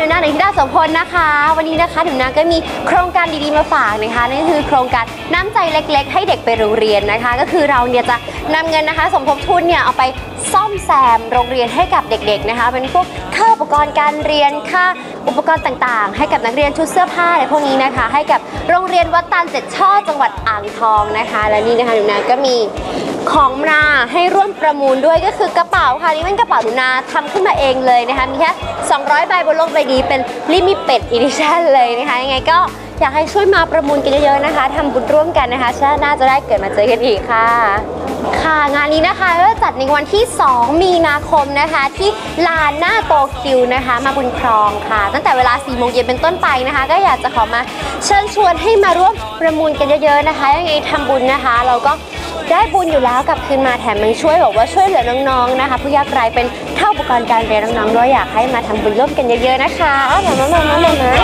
หนึ่งธิดาสมพลนะคะ วันนี้นะคะถึงนาก็มีโครงการดีๆมาฝากนะคะนั่นคือโครงการน้ำใจเล็ก ๆ ให้เด็กไปโรงเรียนนะคะ ก็คือเราเนี่ยจะนำเงินนะคะ สมทบทุนเนี่ยเอาไปซ่อมแซมโรงเรียนให้กับเด็กๆนะคะ เป็นพวกค่าอุปกรณ์การเรียนค่า อุปกรณ์ต่างๆ ให้กับนักเรียนชุดเสื้อผ้าอะไรพวกนี้นะคะ ให้กับโรงเรียนวัดตาลเจ็ดช่อจังหวัดอ่างทองนะคะ และนี่นะคะหนูนาก็มีของมาให้ร่วมประมูลด้วยก็คือกระเป๋าค่ะนี่เป็นกระเป๋าหนูนาทำขึ้นมาเองเลยนะคะมีแค่200 ใบบนโลกใบนี้เป็นลิมิเต็ดอีดิชั่นเลยนะคะยังไงก็อยากให้ช่วยมาประมูลกันเยอะๆนะคะทำบุญร่วมกันนะคะชาติหน้าจะได้เกิดมาเจอกันอีกค่ะ ค่ะงานนี้นะคะก็จัดในวันที่ 2 มีนาคมนะคะ ที่ลานหน้าโตคิวนะคะ มาบุญครองค่ะ ตั้งแต่เวลา4โมงเย็นเป็นต้นไปนะคะ ก็อยากจะขอมาเชิญชวนให้มาร่วมประมูลกันเยอะๆนะคะ ยังไงทำบุญนะคะ เราก็ได้บุญอยู่แล้วกลับคืนมาแถมยังช่วยบอกว่าช่วยเหลือน้องๆนะคะ ผู้ยากไร้เป็นเท่าอุปกรณ์การเรียนน้องๆด้วยอยากให้มาทำบุญร่วมกันเยอะๆนะคะมามามามามา